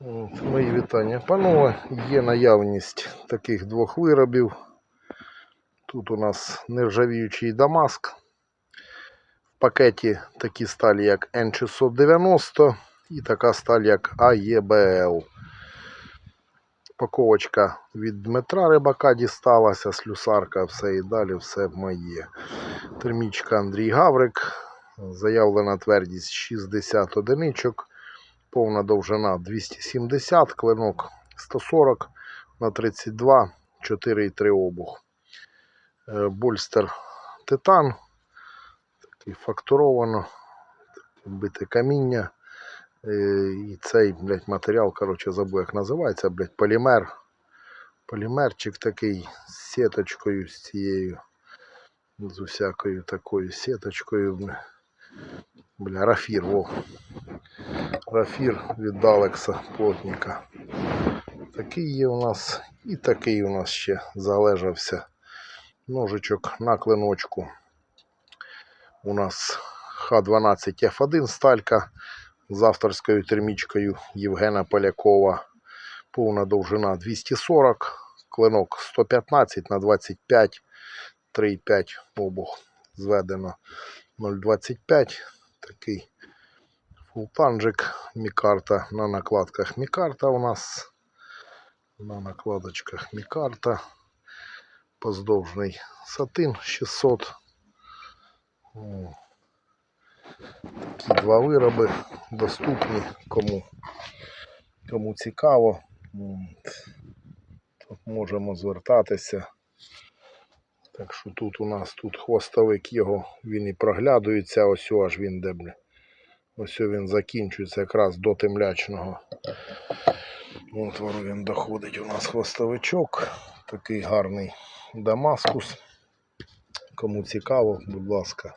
От, мої вітання. Панове, є наявність таких двох виробів. Тут у нас нержавіючий Дамаск. В пакеті такі сталі, як N690 і така сталь, як AEBL. Паковочка від Дмитра Рибака дісталася, слюсарка, все і далі, все моє. Термічка Андрій Гаврик. Заявлена твердість 60 одиничок. Повна довжина 270, клинок 140 на 32, 4,3 обух. Е, Больстер титан. Такий фактуровано. Бите каміння. Е, І цей блядь, матеріал, коротше, забув, як називається, блядь, полімер. Полімерчик такий з сіточкою, з цією. З усякою такою сіточкою. бля. Рафір, во. Рафір від Алекса плотника. Такий є у нас. І такий у нас ще залежався. Ножичок на клиночку. У нас Х12Ф1 сталька з авторською термічкою Євгена Полякова. Повна довжина 240, клинок 115 на 25, 3,5 обух зведено 0,25. Такий фултанжик Мікарта на накладках Мікарта у нас. На накладочках Мікарта. Поздовжний сатин 600. О. Такі два вироби доступні кому, кому цікаво. Тут можемо звертатися. Так що тут у нас тут хвостовик його, він і проглядується, ось аж він де. Ось він закінчується якраз до темлячного. Отвору він доходить у нас хвостовичок. Такий гарний Дамаскус. Кому цікаво, будь ласка,